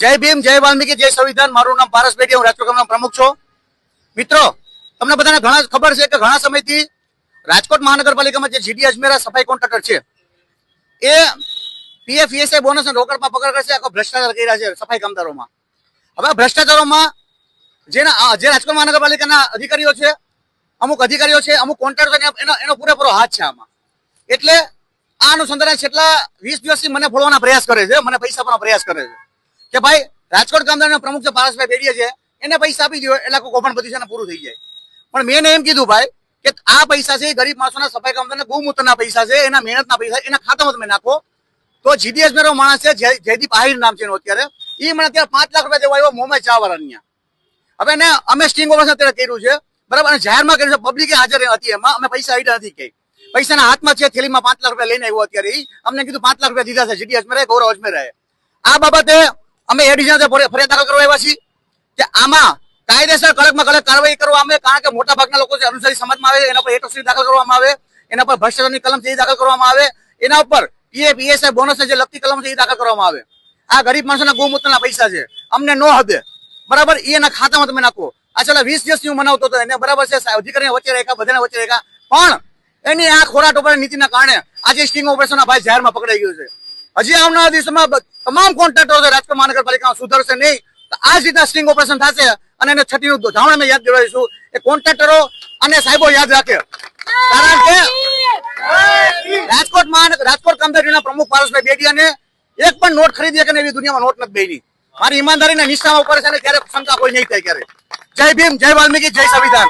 જય ભીમ, જય વાલ્મીકી, જય સંવિધાન. મારું નામ પારસ બેટી, હું રાજકોટ પ્રમુખ છું. મિત્રો, તમને બધાને ઘણા ખબર છે કે ઘણા સમયથી રાજકોટ મહાનગરપાલિકામાં જે જીડી અજમેરા સફાઈ કોન્ટ્રાક્ટર છે, એ પીએફ ઈએસઆઈ બોનસ અને રોકડમાં પકડ કરશે, આખો ભ્રષ્ટાચાર કરી રહ્યા છે સફાઈ કામદારોમાં. હવે ભ્રષ્ટાચારોમાં જેના જે રાજકોટ મહાનગરપાલિકાના અધિકારીઓ છે, અમુક અધિકારીઓ છે, અમુક કોન્ટ્રાક્ટર એનો એનો પૂરેપૂરો હાથ છે આમાં. એટલે આ અનુસંધાને છેલ્લા વીસ દિવસથી મને ફોડવાના પ્રયાસ કરે છે, મને પૈસા આપવાનો પ્રયાસ કરે છે. કે ભાઈ, રાજકોટ કામદારના પ્રમુખ જે પારસભાઈ બેડીએ છે, એને પૈસા આપી દો એટલે બધું છે પૂરું થઈ જાય. પણ મેં એમ કીધું ભાઈ, કે આ પૈસા છે ગરીબ માણસોના, સફાઈ કામદારના ગૌમૂત્રના પૈસા છે, એના મહેનતના પૈસા એના ખાતામાં તમે નાખો. તો જીડીએસ મેરો માણસ છે જયદીપ આહિર નામ છે એનું અત્યારે. એ મને અત્યારે પાંચ લાખ રૂપિયા દેવા આવ્યો મોમે ચા વાળાની હવે ને અમે સ્ટિંગ ઓપરેશન અત્યારે કર્યું છે, બરાબર? અને જાહેરમાં કર્યું છે પબ્લિકે હાજર હતી એમાં, અમે પૈસા આઈડા નથી કઈ પૈસાના હાથમાં છે, થેલીમાં પાંચ લાખ રૂપિયા લઈને આવ્યો અત્યારે અમને કીધું પાંચ લાખ રૂપિયા દીધા છે, જીડીએસ મેરે ગૌરવ અજમેરાએ. આ બાબતે અમે એ ડિવિઝન ફરિયાદ દાખલ કરવા આવ્યા છીએ કે આમાં કાયદેસર કડકમાં કડક કાર્યવાહી કરવા અમે, કારણ કે મોટા ભાગના લોકો જે અનુસારી સમાજમાં આવે એના પર એટોસી દાખલ કરવામાં આવે, એના પર ભ્રષ્ટાચારની કલમ છે દાખલ કરવામાં આવે, એના ઉપર પીએ પીએસઆઈ બોનસ જે લગતી કલમ છે એ દાખલ કરવામાં આવે. આ ગરીબ માણસોના ગૌમૂત્રના પૈસા છે. અમને નો હદે. બરાબર? એના ખાતામાં તમે નાખો. આ છેલ્લા વીસ દિવસથી હું મનાવતો હતો, એને બરાબર છે અધિકારી વચ્ચે રેખા બધાને વચ્ચે રેખા પણ એની આ ખોરાટ ઉપર નીતિના કારણે આજે સ્ટિંગ ઓપરેશનના ભાઈ જાહેરમાં પકડાઈ ગયું છે. હજી આવનારા દિવસમાં તમામ કોન્ટ્રાક્ટરો રાજકોટ મહાનગરપાલિકામાં સુધરશે નહીં. આ જ રીતના સ્ટિંગ ઓપરેશન થશે અને એને છઠ્ઠીનું ધાવણ અમે યાદ દેવાડીશું એ કોન્ટ્રાક્ટરો અને સાહેબો યાદ રાખે. કારણ કે રાજકોટ મહાનગર રાજકોટ કામદારીના પ્રમુખ પારસભાઈ બેડિયાને એક પણ નોટ ખરીદી કે એવી દુનિયામાં નોટ નથી બેની મારી ઈમાનદારી ના નિષ્ઠામાં ઉપર છે અને ક્યારે શંકા કોઈ નહીં થાય ક્યારે જય ભીમ, જય વાલ્મીકી, જય સંવિધાન.